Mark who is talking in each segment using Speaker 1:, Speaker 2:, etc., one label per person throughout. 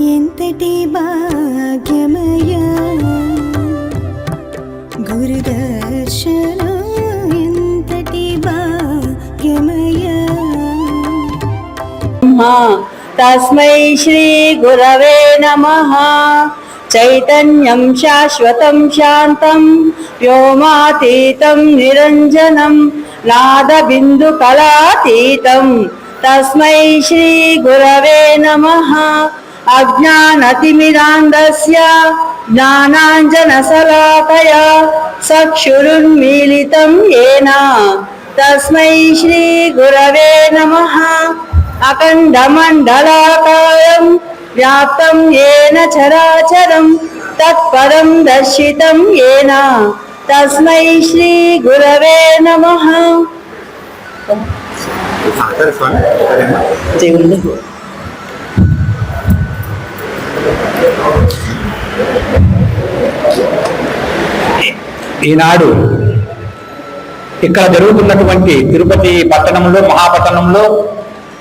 Speaker 1: ఎంతటి భాగ్యమయా గురుదర్శనం ఎంతటి భాగ్యమయా తస్మై శ్రీ గురవే నమ. చైతన్యం శాశ్వతం శాంతం వ్యోమాతీతం నిరంజనం నాదబిందు కళాతీతం. తస్మై శ్రీ గురవే నమ. అజ్ఞానతిమిరాంధస్య జ్ఞానాంజనశలాకయా చక్షురున్మీలితం ఏన తస్మై శ్రీ గురవే నమ అఖండమండలాకారం వ్యాప్తం ఏన చరాచరం తత్పరం దర్శితం ఏన తస్మై శ్రీ
Speaker 2: ఈనాడు ఇక్కడ జరుగుతున్నటువంటి తిరుపతి పట్టణంలో మహాపట్టణంలో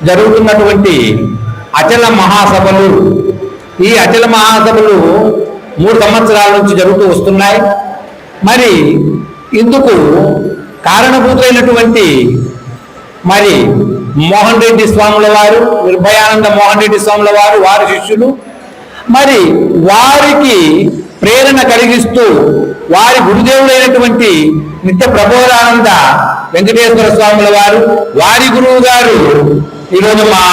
Speaker 2: జరుగుతున్నటువంటి అచల మహాసభలు. ఈ అచల మహాసభలు మూడు సంవత్సరాల నుంచి జరుగుతూ వస్తున్నాయి. మరి ఇందుకు కారణభూతులైనటువంటి మరి మోహన్ రెడ్డి స్వాముల వారు నిర్భయానంద మోహన్ రెడ్డి స్వాముల వారు వారి శిష్యులు మరి వారికి ప్రేరణ కలిగిస్తూ వారి గురుదేవుడైనటువంటి నిత్య ప్రబోధానంద వెంకటేశ్వర స్వాముల వారు వారి గురువు గారు ఈరోజు మా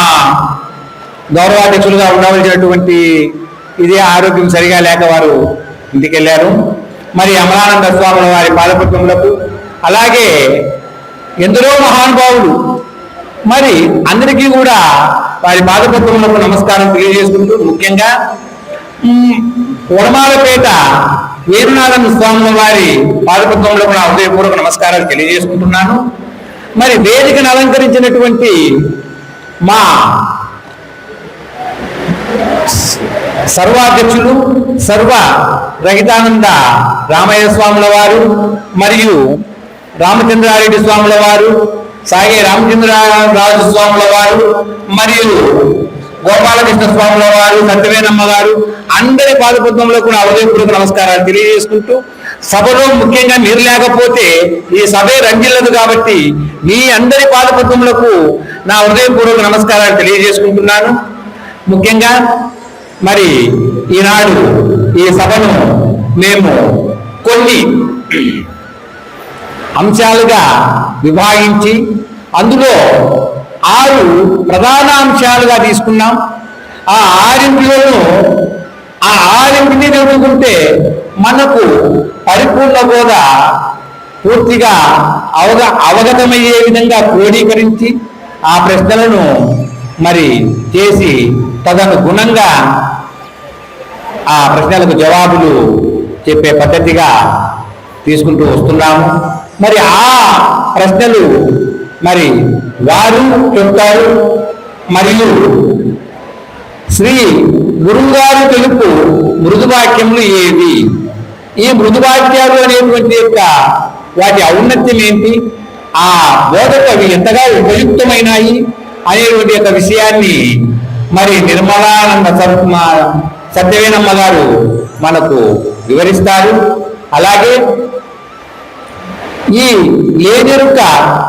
Speaker 2: గౌరవాధ్యక్షులుగా ఉండవలసినటువంటి ఇదే ఆరోగ్యం సరిగా లేక వారు ఇంటికెళ్ళారు మరి అమరానంద స్వాముల వారి పాదపుత్రములకు అలాగే ఎందరో మహానుభావులు మరి అందరికీ కూడా వారి పాదపుత్రములకు నమస్కారం తెలియజేసుకుంటూ ముఖ్యంగా మ్, వడమాలపేట వీరనారాయణ స్వాముల వారి పాదపద్మంలో కూడా హృదయపూర్వక నమస్కారాలు తెలియజేసుకుంటున్నాను. మరి వేదికను అలంకరించినటువంటి మా సర్వాధ్యక్షులు సర్వ రహితానంద రామయ్య స్వాముల వారు మరియు రామచంద్రారెడ్డి స్వాముల వారు సాగే రామచంద్రరాజు స్వాముల వారు మరియు గోపాలకృష్ణ స్వాముల వారు సత్యవేనమ్మ గారు అందరి పాదపద్మంలో కూడా హృదయపూర్వక నమస్కారాలు తెలియజేసుకుంటూ సభలో ముఖ్యంగా మీరు లేకపోతే ఈ సభే రంజిల్లదు కాబట్టి మీ అందరి పాదపద్మములకు నా హృదయపూర్వక నమస్కారాలు తెలియజేసుకుంటున్నాను. ముఖ్యంగా మరి ఈనాడు ఈ సభను మేము కొన్ని అంశాలుగా విభాగించి అందులో ఆరు ప్రధాన అంశాలుగా తీసుకున్నాం. ఆ ఆరింటిలోనూ ఆ ఆరింటిని చదువుకుంటే మనకు పరిపూర్ణ బోధ పూర్తిగా అవగ అవగతమయ్యే విధంగా క్రోడీకరించి ఆ ప్రశ్నలను మరి చేసి తదనుగుణంగా ఆ ప్రశ్నలకు జవాబులు చెప్పే పద్ధతిగా తీసుకుంటూ వస్తున్నాము. మరి ఆ ప్రశ్నలు మరి వారు చెప్తారు మరియు శ్రీ గురువుగారు తెలుపు మృదువాక్యములు ఏవి? ఈ మృదువాక్యాలు అనేటువంటి యొక్క వాటి ఔన్నత్యం ఏంటి? ఆ బోధకు అవి ఎంతగా ఉపయుక్తమైనాయి అనేటువంటి యొక్క విషయాన్ని మరి నిర్మలానంద సత్యవేనమ్మ గారు మనకు వివరిస్తారు. అలాగే ఈ లేనెరుక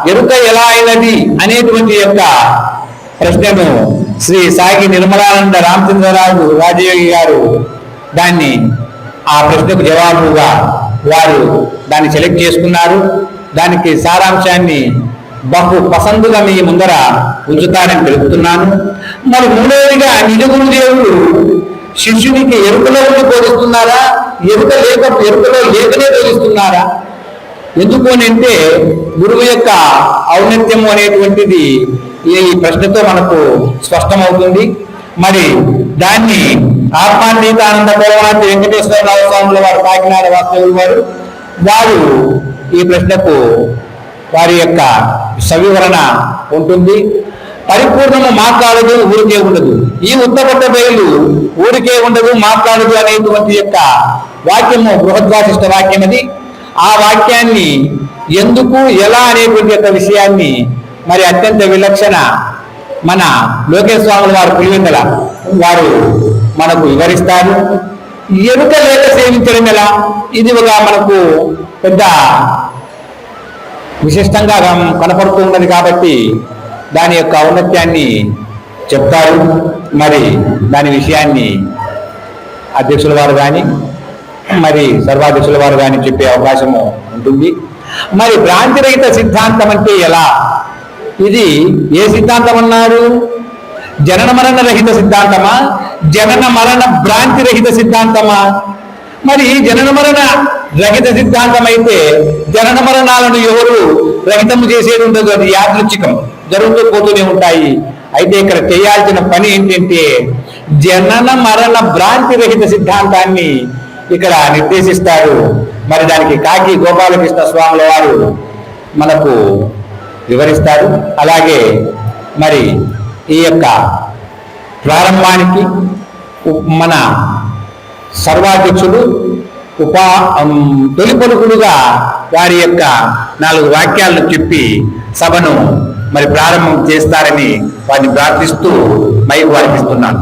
Speaker 2: ఎరుక ఎలా అయినది అనేటువంటి యొక్క ప్రశ్నను శ్రీ సాగి నిర్మలానంద రామచంద్రరాజు రాజయోగి గారు దాన్ని ఆ ప్రశ్నకు జవాబుగా వారు దాన్ని సెలెక్ట్ చేసుకున్నారు. దానికి సారాంశాన్ని బహు పసందుగా మీ ముందర ఉంచుతారని తెలుపుతున్నాను. మరి మూడవదిగా నిజ గురుదేవుడు శిష్యునికి ఎరుకలో ఉండి బోధిస్తున్నారా? ఎరుక లేక ఎరుకలో లేకనే బోధిస్తున్నారా? ఎందుకు అని అంటే గురువు యొక్క ఔన్నత్యము అనేటువంటిది ఈ ప్రశ్నతో మనకు స్పష్టమవుతుంది. మరి దాన్ని ఆత్మాతీతానంద పరమానంద వెంకటేశ్వరరావు స్వాముల వారు కాకినాడ వాస్తవులు వారు వారు ఈ ప్రశ్నకు వారి యొక్క సవివరణ ఉంటుంది. పరిపూర్ణము మాట్లాడదు ఊరికే ఉండదు. ఈ ఉత్తపట్ట బయలు ఊరికే ఉండదు మాట్లాడదు అనేటువంటి యొక్క వాక్యము బృహద్వాసిష్ట వాక్యం అది ఆ వాక్యాన్ని ఎందుకు ఎలా అనేటువంటి యొక్క విషయాన్ని మరి అత్యంత విలక్షణ మన లోకేష్ స్వాములు వారు పులివెందల వారు మనకు వివరిస్తారు. ఎరుక లేక సేవించడం ఎలా? ఇది ఒక మనకు పెద్ద విశిష్టంగా కనపడుతూ ఉన్నది కాబట్టి దాని యొక్క ఔన్నత్యాన్ని చెప్తారు. మరి దాని విషయాన్ని అధ్యక్షుల వారు కానీ మరి సర్వాధిశుల వారు కానీ చెప్పే అవకాశము ఉంటుంది. మరి భ్రాంతిరహిత సిద్ధాంతం అంటే ఎలా? ఇది ఏ సిద్ధాంతం అన్నారు జనన మరణ రహిత సిద్ధాంతమా? జనన మరణ భ్రాంతి రహిత సిద్ధాంతమా? మరి జనన మరణ రహిత సిద్ధాంతం అయితే జనన మరణాలను ఎవరు రహితం చేసేది ఉండదు అది యాదృచ్ఛికం. జరుగుతూ పోతూనే ఉంటాయి. అయితే ఇక్కడ చేయాల్సిన పని ఏంటంటే జనన మరణ భ్రాంతి రహిత సిద్ధాంతాన్ని ఇక్కడ నిర్దేశిస్తారు. మరి దానికి కాకి గోపాలకృష్ణ స్వాముల వారు మనకు వివరిస్తారు. అలాగే మరి ఈ యొక్క ప్రారంభానికి మన సర్వాధ్యక్షులు ఉపా తొలి పలుకులుగా వారి యొక్క నాలుగు వాక్యాలను చెప్పి సభను మరి ప్రారంభం చేస్తారని వారిని ప్రార్థిస్తూ మైకు వారిపిస్తున్నాను